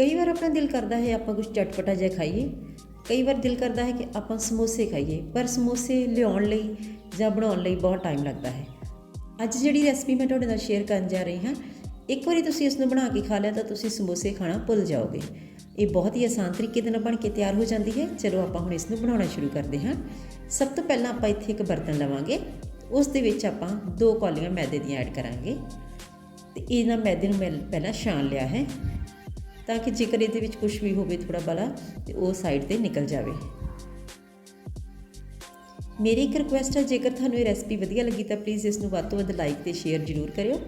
ਕਈ ਵਾਰ ਆਪਣਾ ਦਿਲ ਕਰਦਾ ਹੈ ਆਪਾਂ ਕੁਝ ਚਟਪਟਾ ਜਿਹਾ ਖਾਈਏ, ਕਈ ਵਾਰ ਦਿਲ ਕਰਦਾ ਹੈ ਕਿ ਆਪਾਂ ਸਮੋਸੇ ਖਾਈਏ, ਪਰ ਸਮੋਸੇ ਲਿਆਉਣ ਲਈ ਜਾਂ ਬਣਾਉਣ ਲਈ ਬਹੁਤ ਟਾਈਮ ਲੱਗਦਾ ਹੈ। ਅੱਜ ਜਿਹੜੀ ਰੈਸਪੀ ਮੈਂ ਤੁਹਾਡੇ ਨਾਲ ਸ਼ੇਅਰ ਕਰਨ ਜਾ ਰਹੀ ਹਾਂ, ਇੱਕ ਵਾਰੀ ਤੁਸੀਂ ਇਸ ਨੂੰ ਬਣਾ ਕੇ ਖਾ ਲਿਆ ਤਾਂ ਤੁਸੀਂ ਸਮੋਸੇ ਖਾਣਾ ਭੁੱਲ ਜਾਓਗੇ। ਇਹ ਬਹੁਤ ਹੀ ਆਸਾਨ ਤਰੀਕੇ ਦੇ ਨਾਲ ਬਣ ਕੇ ਤਿਆਰ ਹੋ ਜਾਂਦੀ ਹੈ। ਚਲੋ ਆਪਾਂ ਹੁਣ ਇਸ ਨੂੰ ਬਣਾਉਣਾ ਸ਼ੁਰੂ ਕਰਦੇ ਹਾਂ। ਸਭ ਤੋਂ ਪਹਿਲਾਂ ਆਪਾਂ ਇੱਥੇ ਇੱਕ ਬਰਤਨ ਲਵਾਂਗੇ। ਉਸ ਦੇ ਵਿੱਚ ਆਪਾਂ ਦੋ ਕੌਲੀਆਂ ਮੈਦੇ ਦੀਆਂ ਐਡ ਕਰਾਂਗੇ। ਤੇ ਇਹਨਾਂ ਮੈਦੇ ਨੂੰ ਮੈਂ ਪਹਿਲਾਂ ਛਾਣ ਲਿਆ ਹੈ। ਤਾਂ ਕਿ ਜੇਕਰ ਇਹਦੇ ਵਿੱਚ ਕੁਝ ਵੀ ਹੋਵੇ ਥੋੜਾ ਬਲਾ ਤੇ ਉਹ ਸਾਈਡ ਤੇ ਨਿਕਲ ਜਾਵੇ। ਮੇਰੀ ਇੱਕ ਰਿਕੁਐਸਟ ਹੈ ਜੇਕਰ ਤੁਹਾਨੂੰ ਇਹ ਰੈਸਪੀ ਵਧੀਆ ਲੱਗੀ ਤਾਂ ਪਲੀਜ਼ ਇਸ ਨੂੰ ਵੱਧ ਤੋਂ ਵੱਧ ਲਾਈਕ ਤੇ ਸ਼ੇਅਰ ਜ਼ਰੂਰ ਕਰਿਓ।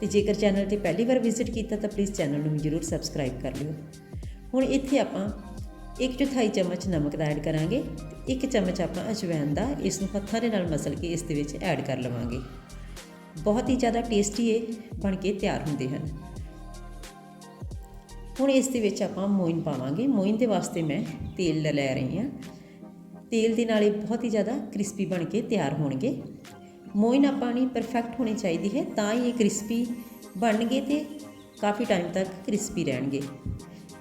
ਤੇ ਜੇਕਰ ਚੈਨਲ ਤੇ ਪਹਿਲੀ ਵਾਰ ਵਿਜ਼ਿਟ ਕੀਤਾ ਤਾਂ ਪਲੀਜ਼ ਚੈਨਲ ਨੂੰ ਜ਼ਰੂਰ ਸਬਸਕ੍ਰਾਈਬ ਕਰ ਲਿਓ। ਹੁਣ ਇੱਥੇ ਆਪਾਂ ਇੱਕ ਚੌਥਾਈ ਚਮਚ ਨਮਕ ਦਾ ਐਡ ਕਰਾਂਗੇ ਤੇ ਇੱਕ ਚਮਚ ਆਪਾਂ ਅਜਵਾਇਣ ਦਾ, ਇਸ ਨੂੰ ਹੱਥਾਂ ਦੇ ਨਾਲ ਮਸਲ ਕੇ ਇਸ ਦੇ ਵਿੱਚ ਐਡ ਕਰ ਲਵਾਂਗੇ। ਬਹੁਤ ਹੀ ਜ਼ਿਆਦਾ ਟੇਸਟੀ ਇਹ ਬਣ ਕੇ ਤਿਆਰ ਹੁੰਦੇ ਹਨ। ਹੁਣ ਇਸ ਦੇ ਵਿੱਚ ਆਪਾਂ ਮੋਇਨ ਪਾਵਾਂਗੇ। ਮੋਇਨ ਦੇ ਵਾਸਤੇ ਮੈਂ ਤੇਲ ਲੈ ਰਹੀ ਹਾਂ। ਤੇਲ ਦੇ ਨਾਲ ਇਹ ਬਹੁਤ ਹੀ ਜ਼ਿਆਦਾ ਕ੍ਰਿਸਪੀ ਬਣ ਕੇ ਤਿਆਰ ਹੋਣਗੇ। ਮੋਇਨ ਆਪਾਂ ਨਹੀਂ ਪਰਫੈਕਟ ਹੋਣੀ ਚਾਹੀਦੀ ਹੈ, ਤਾਂ ਹੀ ਇਹ ਕ੍ਰਿਸਪੀ ਬਣਨਗੇ ਤੇ ਕਾਫੀ ਟਾਈਮ ਤੱਕ ਕ੍ਰਿਸਪੀ ਰਹਿਣਗੇ।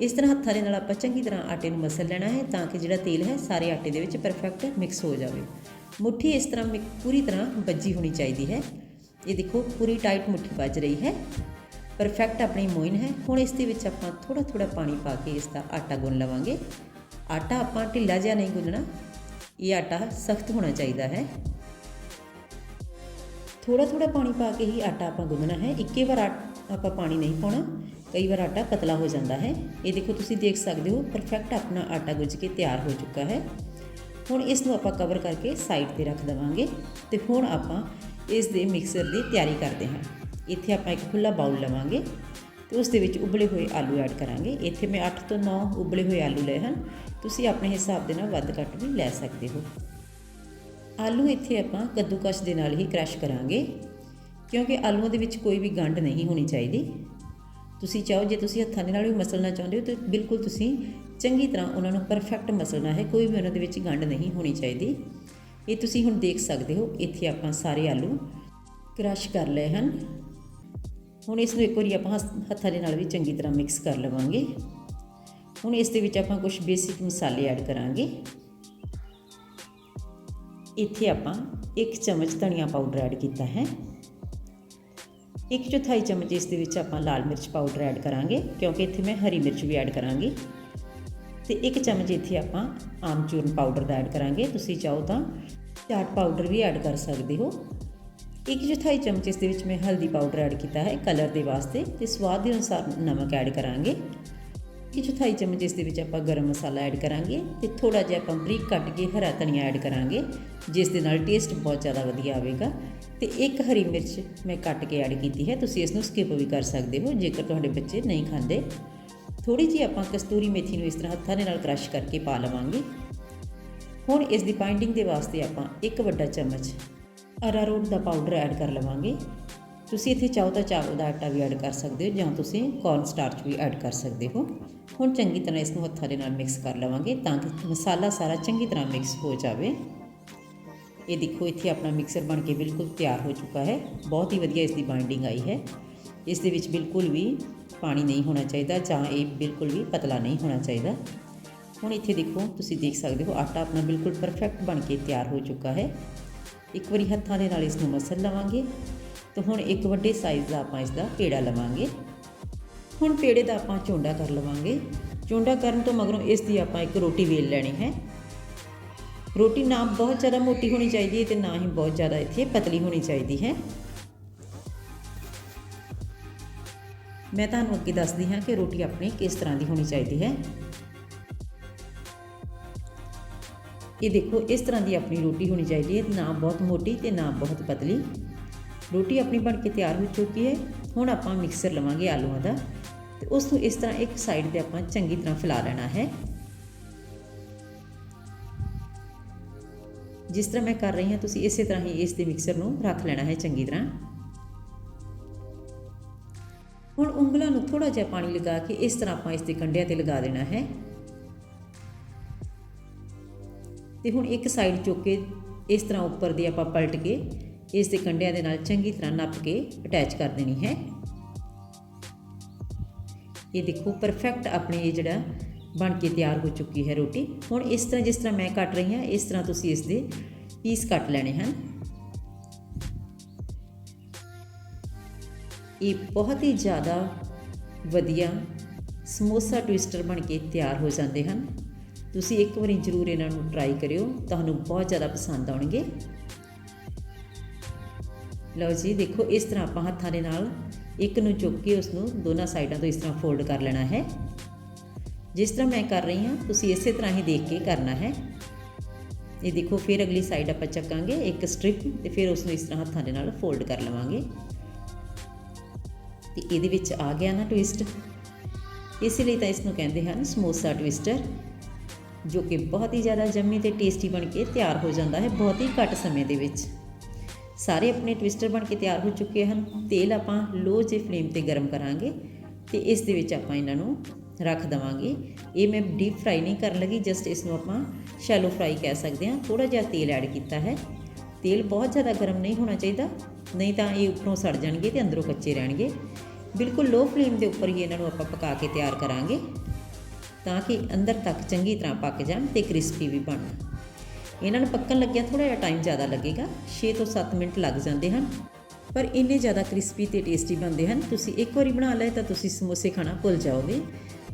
ਇਸ ਤਰ੍ਹਾਂ ਹੱਥਾਂ ਦੇ ਨਾਲ ਆਪਾਂ ਚੰਗੀ ਤਰ੍ਹਾਂ ਆਟੇ ਨੂੰ ਮਸਲ ਲੈਣਾ ਹੈ, ਤਾਂ ਕਿ ਜਿਹੜਾ ਤੇਲ ਹੈ, ਸਾਰੇ ਆਟੇ ਦੇ ਵਿੱਚ ਪਰਫੈਕਟ ਮਿਕਸ ਹੋ ਜਾਵੇ। ਮੁੱਠੀ ਇਸ ਤਰ੍ਹਾਂ ਮਿਕ- ਪੂਰੀ ਤਰ੍ਹਾਂ ਵੱਜੀ ਹੋਣੀ ਚਾਹੀਦੀ ਹੈ। ਇਹ ਦੇਖੋ, ਪੂਰੀ ਟਾਈਟ ਮੁੱਠੀ ਵੱਜ ਰਹੀ ਹੈ। ਪਰਫੈਕਟ ਆਪਣੀ ਮੋਇਨ ਹੈ। ਹੁਣ ਇਸ ਦੇ ਵਿੱਚ ਆਪਾਂ ਥੋੜਾ ਥੋੜਾ ਪਾਣੀ ਪਾ ਕੇ ਇਸ ਦਾ ਆਟਾ ਗੁੰਨ ਲਵਾਂਗੇ। ਆਟਾ ਆਪਾਂ ਢਿੱਲਾ ਜਿਹਾ ਨਹੀਂ ਗੁੰਨਣਾ। ਇਹ ਆਟਾ ਸਖਤ ਹੋਣਾ ਚਾਹੀਦਾ ਹੈ। ਥੋੜਾ ਥੋੜਾ ਪਾਣੀ ਪਾ ਕੇ ਹੀ ਆਟਾ ਆਪਾਂ ਗੁੰਨਣਾ ਹੈ। ਇੱਕੇ ਵਾਰ ਆਟ- ਆਪਾਂ ਪਾਣੀ ਨਹੀਂ ਪਾਉਣਾ। ਕਈ ਵਾਰ ਆਟਾ ਪਤਲਾ ਹੋ ਜਾਂਦਾ ਹੈ। ਇਹ ਦੇਖੋ ਤੁਸੀਂ ਦੇਖ ਸਕਦੇ ਹੋ ਪਰਫੈਕਟ ਆਪਣਾ ਆਟਾ ਗੁੱਝ ਕੇ ਤਿਆਰ ਹੋ ਚੁੱਕਾ ਹੈ। ਹੁਣ ਇਸ ਨੂੰ ਆਪਾਂ ਕਵਰ ਕਰਕੇ ਸਾਈਡ ਤੇ ਰੱਖ ਦੇਵਾਂਗੇ। ਤੇ ਹੁਣ ਆਪਾਂ ਇਸ ਦੇ ਮਿਕਸਰ ਦੀ ਤਿਆਰੀ ਕਰਦੇ ਹਾਂ। ਇੱਥੇ ਆਪਾਂ ਇੱਕ ਖੁੱਲਾ ਬਾਉਲ ਲਵਾਂਗੇ ਤੇ ਉਸ ਦੇ ਵਿੱਚ ਉਬਲੇ ਹੋਏ ਆਲੂ ਐਡ ਕਰਾਂਗੇ। ਇੱਥੇ ਮੈਂ 8 ਤੋਂ 9 ਉਬਲੇ ਹੋਏ ਆਲੂ ਲਏ ਹਨ। ਤੁਸੀਂ ਆਪਣੇ ਹਿਸਾਬ ਦੇ ਨਾਲ ਵੱਧ ਘੱਟ ਵੀ ਲੈ ਸਕਦੇ ਹੋ। ਆਲੂ ਇੱਥੇ ਆਪਾਂ ਕੱਦੂਕਸ਼ ਦੇ ਨਾਲ ਹੀ ਕ੍ਰਸ਼ ਕਰਾਂਗੇ, ਕਿਉਂਕਿ ਆਲੂਆਂ ਦੇ ਵਿੱਚ ਕੋਈ ਵੀ ਗੰਢ ਨਹੀਂ ਹੋਣੀ ਚਾਹੀਦੀ। ਤੁਸੀਂ ਚਾਹੋ, ਜੇ ਤੁਸੀਂ ਹੱਥਾਂ ਦੇ ਨਾਲ ਵੀ ਮਸਲਣਾ ਚਾਹੁੰਦੇ ਹੋ, ਤਾਂ ਬਿਲਕੁਲ ਤੁਸੀਂ ਚੰਗੀ ਤਰ੍ਹਾਂ ਉਹਨਾਂ ਨੂੰ ਪਰਫੈਕਟ ਮਸਲਣਾ ਹੈ, ਕੋਈ ਵੀ ਉਹਨਾਂ ਦੇ ਵਿੱਚ ਗੰਢ ਨਹੀਂ ਹੋਣੀ ਚਾਹੀਦੀ। ਇਹ ਤੁਸੀਂ ਹੁਣ ਦੇਖ ਸਕਦੇ ਹੋ, ਇੱਥੇ ਆਪਾਂ ਸਾਰੇ ਆਲੂ ਕ੍ਰਸ਼ ਕਰ ਲਏ ਹਨ। ਹੁਣ ਇਸ ਨੂੰ ਇੱਕ ਵਾਰੀ ਆਪਾਂ ਹੱਥ- ਹੱਥਾਂ ਦੇ ਨਾਲ ਵੀ ਚੰਗੀ ਤਰ੍ਹਾਂ ਮਿਕਸ ਕਰ ਲਵਾਂਗੇ। ਹੁਣ ਇਸ ਦੇ ਵਿੱਚ ਆਪਾਂ ਕੁਝ ਬੇਸਿਕ ਮਸਾਲੇ ਐਡ ਕਰਾਂਗੇ। ਇੱਥੇ ਆਪਾਂ 1 ਚਮਚ ਧਨੀਆ ਪਾਊਡਰ ਐਡ ਕੀਤਾ ਹੈ। ਇੱਕ ਚੌਥਾਈ ਚਮਚ ਇਸ ਦੇ ਵਿੱਚ ਆਪਾਂ ਲਾਲ ਮਿਰਚ ਪਾਊਡਰ ਐਡ ਕਰਾਂਗੇ, ਕਿਉਂਕਿ ਇੱਥੇ ਮੈਂ ਹਰੀ ਮਿਰਚ ਵੀ ਐਡ ਕਰਾਂਗੀ। ਤੇ ਇੱਕ ਚਮਚ ਇੱਥੇ ਆਪਾਂ ਆਮਚੂਰਨ ਪਾਊਡਰ ਦਾ ਐਡ ਕਰਾਂਗੇ। ਤੁਸੀਂ ਚਾਹੋ ਤਾਂ ਚਾਟ ਪਾਊਡਰ ਵੀ ਐਡ ਕਰ ਸਕਦੇ ਹੋ। ਇੱਕ ਚੌਥਾਈ ਚਮਚ ਇਸ ਦੇ ਵਿੱਚ ਮੈਂ ਹਲਦੀ ਪਾਊਡਰ ਐਡ ਕੀਤਾ ਹੈ ਕਲਰ ਦੇ ਵਾਸਤੇ ਤੇ ਸਵਾਦ ਦੇ ਅਨੁਸਾਰ ਨਮਕ ਐਡ ਕਰਾਂਗੇ। ਇੱਕ ਚੌਥਾਈ ਚਮਚ ਇਸ ਦੇ ਵਿੱਚ ਆਪਾਂ ਗਰਮ ਮਸਾਲਾ ਐਡ ਕਰਾਂਗੇ ਤੇ ਥੋੜਾ ਜਿਹਾ ਆਪਾਂ ਬਰੀਕ ਕੱਟ ਕੇ ਹਰਾ ਧਨੀਆ ਐਡ ਕਰਾਂਗੇ, ਜਿਸ ਦੇ ਨਾਲ ਟੇਸਟ ਬਹੁਤ ਜ਼ਿਆਦਾ ਵਧੀਆ ਆਵੇਗਾ। ਤੇ ਇੱਕ ਹਰੀ ਮਿਰਚ ਮੈਂ ਕੱਟ ਕੇ ਐਡ ਕੀਤੀ ਹੈ, ਤੁਸੀਂ ਇਸ ਨੂੰ ਸਕਿਪ ਵੀ ਕਰ ਸਕਦੇ ਹੋ ਜੇਕਰ ਤੁਹਾਡੇ ਬੱਚੇ ਨਹੀਂ ਖਾਂਦੇ। ਥੋੜੀ ਜਿਹੀ ਆਪਾਂ ਕਸਤੂਰੀ ਮੇਥੀ ਨੂੰ ਇਸ ਤਰ੍ਹਾਂ ਹੱਥਾਂ ਦੇ ਨਾਲ ਕ੍ਰਸ਼ ਕਰਕੇ ਪਾ ਲਵਾਂਗੇ। ਹੁਣ ਇਸ ਦੀ ਬਾਈਂਡਿੰਗ ਦੇ ਵਾਸਤੇ ਆਪਾਂ ਇੱਕ ਵੱਡਾ ਚਮਚ ਅਰਾਰੋਟ ਦਾ ਪਾਊਡਰ ਐਡ ਕਰ ਲਵਾਂਗੇ। ਤੁਸੀਂ ਇੱਥੇ ਚਾਹੋ ਤਾਂ ਚਾਵਲ ਦਾ ਆਟਾ ਵੀ ਐਡ ਕਰ ਸਕਦੇ ਹੋ ਜਾਂ ਤੁਸੀਂ ਕੌਰਨ ਸਟਾਰਚ ਵੀ ਐਡ ਕਰ ਸਕਦੇ ਹੋ। ਹੁਣ ਚੰਗੀ ਤਰ੍ਹਾਂ ਇਸ ਨੂੰ ਹੱਥਾਂ ਦੇ ਨਾਲ ਮਿਕਸ ਕਰ ਲਵਾਂਗੇ ਤਾਂ ਕਿ ਮਸਾਲਾ ਸਾਰਾ ਚੰਗੀ ਤਰ੍ਹਾਂ ਮਿਕਸ ਹੋ ਜਾਵੇ। ਇਹ ਦੇਖੋ, ਇੱਥੇ ਆਪਣਾ ਮਿਕਸਰ ਬਣ ਕੇ ਬਿਲਕੁਲ ਤਿਆਰ ਹੋ ਚੁੱਕਾ ਹੈ। ਬਹੁਤ ਹੀ ਵਧੀਆ ਇਸ ਦੀ ਬਾਈਂਡਿੰਗ ਆਈ ਹੈ। ਇਸ ਦੇ ਵਿੱਚ ਬਿਲਕੁਲ ਵੀ ਪਾਣੀ ਨਹੀਂ ਹੋਣਾ ਚਾਹੀਦਾ ਜਾਂ ਇਹ ਬਿਲਕੁਲ ਵੀ ਪਤਲਾ ਨਹੀਂ ਹੋਣਾ ਚਾਹੀਦਾ। ਹੁਣ ਇੱਥੇ ਦੇਖੋ, ਤੁਸੀਂ ਦੇਖ ਸਕਦੇ ਹੋ ਆਟਾ ਆਪਣਾ ਬਿਲਕੁਲ ਪਰਫੈਕਟ ਬਣ ਕੇ ਤਿਆਰ ਹੋ ਚੁੱਕਾ ਹੈ। ਇੱਕ ਵਾਰੀ ਹੱਥਾਂ ਦੇ ਨਾਲ ਇਸ ਨੂੰ ਮਸਲ ਲਵਾਂਗੇ ਤੇ ਹੁਣ ਇੱਕ ਵੱਡੇ ਸਾਈਜ਼ ਦਾ ਆਪਾਂ ਇਸ ਦਾ ਪੇੜਾ ਲਵਾਂਗੇ। ਹੁਣ ਪੇੜੇ ਦਾ ਆਪਾਂ ਚੋਂਡਾ ਕਰ ਲਵਾਂਗੇ। ਚੋਂਡਾ ਕਰਨ ਤੋਂ ਮਗਰੋਂ ਇਸ ਦੀ ਆਪਾਂ ਇੱਕ ਰੋਟੀ ਵੇਲ ਲੈਣੀ ਹੈ। ਰੋਟੀ ਨਾ ਬਹੁਤ ਜ਼ਿਆਦਾ ਮੋਟੀ ਹੋਣੀ ਚਾਹੀਦੀ ਹੈ ਤੇ ਨਾ ਹੀ ਬਹੁਤ ਜ਼ਿਆਦਾ ਇੱਥੇ ਪਤਲੀ ਹੋਣੀ ਚਾਹੀਦੀ ਹੈ। ਮੈਂ ਤੁਹਾਨੂੰ ਅੱਗੇ ਦੱਸਦੀ ਹਾਂ ਕਿ ਰੋਟੀ ਆਪਣੀ ਕਿਸ ਤਰ੍ਹਾਂ ਦੀ ਹੋਣੀ ਚਾਹੀਦੀ ਹੈ। ਇਹ ਦੇਖੋ, ਇਸ ਤਰ੍ਹਾਂ ਦੀ ਆਪਣੀ ਰੋਟੀ ਹੋਣੀ ਚਾਹੀਦੀ ਹੈ। ਨਾ ਬਹੁਤ ਮੋਟੀ ਤੇ ਨਾ ਬਹੁਤ ਪਤਲੀ। ਰੋਟੀ ਆਪਣੀ ਬਣ ਕੇ ਤਿਆਰ ਹੋ ਚੁੱਕੀ ਹੈ। ਹੁਣ ਆਪਾਂ ਮਿਕਸਰ ਲਵਾਂਗੇ ਆਲੂਆਂ ਦਾ। ਤੇ ਉਸ ਨੂੰ ਇਸ ਤਰ੍ਹਾਂ ਇੱਕ ਸਾਈਡ ਤੇ ਆਪਾਂ ਚੰਗੀ ਤਰ੍ਹਾਂ ਫੈਲਾ ਲੈਣਾ ਹੈ। ਜਿਸ ਤਰ੍ਹਾਂ ਮੈਂ ਕਰ ਰਹੀ ਹਾਂ, ਤੁਸੀਂ ਇਸੇ ਤਰ੍ਹਾਂ ਹੀ ਇਸ ਦੇ ਮਿਕਸਰ ਨੂੰ ਰੱਖ ਲੈਣਾ ਹੈ ਚੰਗੀ ਤਰ੍ਹਾਂ। ਹੁਣ ਉਂਗਲਾਂ ਨੂੰ ਥੋੜਾ ਜਿਹਾ ਪਾਣੀ ਲਗਾ ਕੇ ਇਸ ਤਰ੍ਹਾਂ ਆਪਾਂ ਇਸ ਦੇ ਕੰਢਿਆਂ ਤੇ ਲਗਾ ਦੇਣਾ ਹੈ। ਤੇ ਹੁਣ ਇੱਕ ਸਾਈਡ ਚੁੱਕ ਕੇ ਇਸ ਤਰ੍ਹਾਂ ਉੱਪਰ ਦੀ ਆਪਾਂ ਪਲਟ ਕੇ ਇਸ ਦੇ ਕੰਢਿਆਂ ਦੇ ਨਾਲ ਚੰਗੀ ਤਰ੍ਹਾਂ ਨੱਪ ਕੇ ਅਟੈਚ ਕਰ ਦੇਣੀ ਹੈ। ਇਹ ਦੇਖੋ ਪਰਫੈਕਟ ਆਪਣੇ ਇਹ ਜਿਹੜਾ ਬਣ ਕੇ ਤਿਆਰ ਹੋ ਚੁੱਕੀ ਹੈ ਰੋਟੀ। ਹੁਣ ਇਸ ਤਰ੍ਹਾਂ ਜਿਸ ਤਰ੍ਹਾਂ ਮੈਂ ਕੱਟ ਰਹੀ ਹਾਂ, ਇਸ ਤਰ੍ਹਾਂ ਤੁਸੀਂ ਇਸ ਦੇ ਪੀਸ ਕੱਟ ਲੈਣੇ ਹਨ। ਇਹ ਬਹੁਤ ਹੀ ਜ਼ਿਆਦਾ ਵਧੀਆ ਸਮੋਸਾ ਟਵਿਸਟਰ ਬਣ ਕੇ ਤਿਆਰ ਹੋ ਜਾਂਦੇ ਹਨ। ਤੁਸੀਂ ਇੱਕ ਵਾਰੀ ਜ਼ਰੂਰ ਇਹਨਾਂ ਨੂੰ ਟਰਾਈ ਕਰਿਓ, ਤੁਹਾਨੂੰ ਬਹੁਤ ਜ਼ਿਆਦਾ ਪਸੰਦ ਆਉਣਗੇ। ਲਓ ਜੀ, ਦੇਖੋ, ਇਸ ਤਰ੍ਹਾਂ ਆਪਾਂ ਹੱਥਾਂ ਦੇ ਨਾਲ ਇੱਕ ਨੂੰ ਚੁੱਕ ਕੇ ਉਸ ਨੂੰ ਦੋਨਾਂ ਸਾਈਡਾਂ ਤੋਂ ਇਸ ਤਰ੍ਹਾਂ ਫੋਲਡ ਕਰ ਲੈਣਾ ਹੈ। ਜਿਸ ਤਰ੍ਹਾਂ ਮੈਂ ਕਰ ਰਹੀ ਹਾਂ, ਤੁਸੀਂ ਇਸੇ ਤਰ੍ਹਾਂ ਹੀ ਦੇਖ ਕੇ ਕਰਨਾ ਹੈ। ਇਹ ਦੇਖੋ, ਫਿਰ ਅਗਲੀ ਸਾਈਡ ਆਪਾਂ ਚੱਕਾਂਗੇ, ਇੱਕ ਸਟ੍ਰਿਪ ਤੇ ਫਿਰ ਉਸ ਨੂੰ ਇਸ ਤਰ੍ਹਾਂ ਹੱਥਾਂ ਦੇ ਨਾਲ ਫੋਲਡ ਕਰ ਲਵਾਂਗੇ। ਤੇ ਇਹਦੇ ਵਿੱਚ ਆ ਗਿਆ ਨਾ ਟਵਿਸਟ ਇਸ ਲਈ ਤਾਂ ਇਸ ਨੂੰ ਕਹਿੰਦੇ ਹਨ ਸਮੋਸਾ ਟਵਿਸਟਰ ਜੋ ਕਿ ਬਹੁਤ ਹੀ ਜ਼ਿਆਦਾ ਜੰਮੀ ਤੇ ਟੇਸਟੀ ਬਣ ਕੇ ਤਿਆਰ ਹੋ ਜਾਂਦਾ ਹੈ ਬਹੁਤ ਹੀ ਘੱਟ ਸਮੇਂ ਦੇ ਵਿੱਚ। ਸਾਰੇ ਆਪਣੇ ਟਵਿਸਟਰ ਬਣ ਕੇ ਤਿਆਰ ਹੋ ਚੁੱਕੇ ਹਨ। ਤੇਲ ਆਪਾਂ ਲੋ ਜੇ ਫਲੇਮ ਤੇ ਗਰਮ ਕਰਾਂਗੇ ਤੇ ਇਸ ਦੇ ਵਿੱਚ ਆਪਾਂ ਇਹਨਾਂ ਨੂੰ ਰੱਖ ਦਵਾਂਗੇ। ਇਹ ਮੈਂ ਡੀਪ ਫਰਾਈ ਨਹੀਂ ਕਰਨ ਲੱਗੀ, ਜਸਟ ਇਸ ਨੂੰ ਆਪਾਂ ਸ਼ੈਲੋ ਫਰਾਈ ਕਹਿ ਸਕਦੇ ਹਾਂ। ਥੋੜਾ ਜਿਹਾ ਤੇਲ ਐਡ ਕੀਤਾ ਹੈ। ਤੇਲ ਬਹੁਤ ਜ਼ਿਆਦਾ ਗਰਮ ਨਹੀਂ ਹੋਣਾ ਚਾਹੀਦਾ, ਨਹੀਂ ਤਾਂ ਇਹ ਉੱਪਰੋਂ ਸੜ ਜਾਣਗੇ ਤੇ ਅੰਦਰੋਂ ਕੱਚੇ ਰਹਿਣਗੇ। ਬਿਲਕੁਲ ਲੋ ਫਲੇਮ ਦੇ ਉੱਪਰ ਹੀ ਇਹਨਾਂ ਨੂੰ ਆਪਾਂ ਪਕਾ ਕੇ ਤਿਆਰ ਕਰਾਂਗੇ। ਤਾਂ ਕਿ ਅੰਦਰ ਤੱਕ ਚੰਗੀ ਤਰ੍ਹਾਂ ਪੱਕ ਜਾਣ ਤੇ ਕ੍ਰਿਸਪੀ ਵੀ ਬਣਨ ਇਹਨਾਂ ਨੂੰ ਪੱਕਣ ਲੱਗਿਆ ਥੋੜਾ ਜਿਹਾ ਟਾਈਮ ਜ਼ਿਆਦਾ ਲੱਗੇਗਾ 6 ਤੋਂ 7 ਮਿੰਟ ਲੱਗ ਜਾਂਦੇ ਹਨ। ਪਰ ਇੰਨੇ ਜ਼ਿਆਦਾ ਕ੍ਰਿਸਪੀ ਤੇ ਟੇਸਟੀ ਬਣਦੇ ਹਨ, ਤੁਸੀਂ ਇੱਕ ਵਾਰੀ ਬਣਾ ਲਏ ਤਾਂ ਤੁਸੀਂ ਸਮੋਸੇ ਖਾਣਾ ਭੁੱਲ ਜਾਓਗੇ।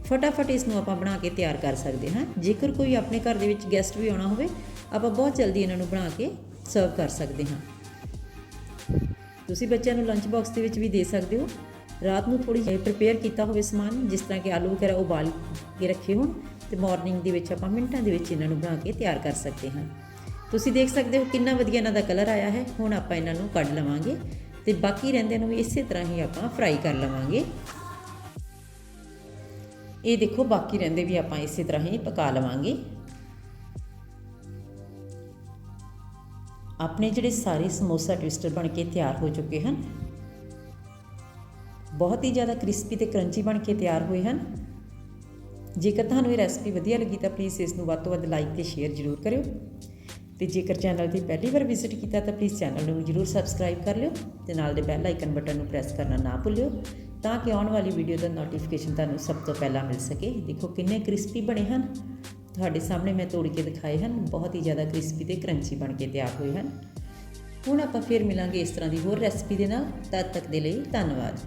ਫਟਾਫਟ ਇਸ ਨੂੰ ਆਪਾਂ ਬਣਾ ਕੇ ਤਿਆਰ ਕਰ ਸਕਦੇ ਹਾਂ। ਜੇਕਰ ਕੋਈ ਆਪਣੇ ਘਰ ਦੇ ਵਿੱਚ ਗੈਸਟ ਵੀ ਆਉਣਾ ਹੋਵੇ, ਆਪਾਂ ਬਹੁਤ ਜਲਦੀ ਇਹਨਾਂ ਨੂੰ ਬਣਾ ਕੇ ਸਰਵ ਕਰ ਸਕਦੇ ਹਾਂ। ਤੁਸੀਂ ਬੱਚਿਆਂ ਨੂੰ ਲੰਚ ਬਾਕਸ ਦੇ ਵਿੱਚ ਵੀ ਦੇ ਸਕਦੇ ਹੋ। ਰਾਤ ਨੂੰ ਥੋੜੀ ਜਿਹੀ ਪ੍ਰਿਪੇਅਰ ਕੀਤਾ ਹੋਵੇ ਸਮਾਨ, ਜਿਸ ਤਰ੍ਹਾਂ ਕਿ ਆਲੂ ਵਗੈਰਾ ਉਬਾਲ ਕੇ ਰੱਖੇ ਹੋਣ ਤੇ ਮਾਰਨਿੰਗ ਦੇ ਵਿੱਚ ਆਪਾਂ ਮਿੰਟਾਂ ਦੇ ਵਿੱਚ ਇਹਨਾਂ ਨੂੰ ਬਣਾ ਕੇ ਤਿਆਰ ਕਰ ਸਕਦੇ ਹਾਂ। ਤੁਸੀਂ ਦੇਖ ਸਕਦੇ ਹੋ ਕਿੰਨਾ ਵਧੀਆ ਇਹਨਾਂ ਦਾ ਕਲਰ ਆਇਆ ਹੈ। ਹੁਣ ਆਪਾਂ ਇਹਨਾਂ ਨੂੰ ਕੱਢ ਲਵਾਂਗੇ ਤੇ ਬਾਕੀ ਰਹਿੰਦੇ ਨੂੰ ਵੀ ਇਸੇ ਤਰ੍ਹਾਂ ਹੀ ਆਪਾਂ ਫਰਾਈ ਕਰ ਲਵਾਂਗੇ। ਇਹ ਦੇਖੋ, ਬਾਕੀ ਰਹਿੰਦੇ ਵੀ ਆਪਾਂ ਇਸੇ ਤਰ੍ਹਾਂ ਹੀ ਪਕਾ ਲਵਾਂਗੇ। ਆਪਣੇ ਜਿਹੜੇ ਸਾਰੇ ਸਮੋਸਾ ਟਵਿਸਟਰ ਬਣ ਕੇ ਤਿਆਰ ਹੋ ਚੁੱਕੇ ਹਨ ਬਹੁਤ ਹੀ ਜ਼ਿਆਦਾ ਕ੍ਰਿਸਪੀ ਤੇ ਕਰੰਚੀ ਬਣ ਕੇ ਤਿਆਰ ਹੋਏ ਹਨ। ਜੇਕਰ ਤੁਹਾਨੂੰ ਇਹ ਰੈਸਪੀ ਵਧੀਆ ਲੱਗੀ ਤਾਂ ਪਲੀਜ਼ ਇਸ ਨੂੰ ਵੱਧ ਤੋਂ ਵੱਧ ਲਾਈਕ ਤੇ ਸ਼ੇਅਰ ਜ਼ਰੂਰ ਕਰਿਓ। ਤੇ ਜੇਕਰ ਚੈਨਲ ਤੇ ਪਹਿਲੀ ਵਾਰ ਵਿਜ਼ਿਟ ਕੀਤਾ ਤਾਂ ਪਲੀਜ਼ ਚੈਨਲ ਨੂੰ ਜ਼ਰੂਰ ਸਬਸਕ੍ਰਾਈਬ ਕਰ ਲਿਓ ਤੇ ਨਾਲ ਦੇ ਬੈਲ ਆਈਕਨ ਬਟਨ ਨੂੰ ਪ੍ਰੈਸ ਕਰਨਾ ਨਾ ਭੁੱਲਿਓ ਤਾਂ ਕਿ ਆਉਣ ਵਾਲੀ ਵੀਡੀਓ ਦਾ ਨੋਟੀਫਿਕੇਸ਼ਨ ਤੁਹਾਨੂੰ ਸਭ ਤੋਂ ਪਹਿਲਾਂ ਮਿਲ ਸਕੇ। ਦੇਖੋ ਕਿੰਨੇ ਕ੍ਰਿਸਪੀ ਬਣੇ ਹਨ। ਤੁਹਾਡੇ ਸਾਹਮਣੇ ਮੈਂ ਤੋੜ ਕੇ ਦਿਖਾਏ ਹਨ। ਬਹੁਤ ਹੀ ਜ਼ਿਆਦਾ ਕ੍ਰਿਸਪੀ ਤੇ ਕਰੰਚੀ ਬਣ ਕੇ ਤਿਆਰ ਹੋਏ ਹਨ। ਹੁਣ ਆਪਾਂ ਫਿਰ ਮਿਲਾਂਗੇ ਇਸ ਤਰ੍ਹਾਂ ਦੀ ਹੋਰ ਰੈਸਪੀ ਦੇ ਨਾਲ। ਤਦ ਤੱਕ ਦੇ ਲਈ ਧੰਨਵਾਦ।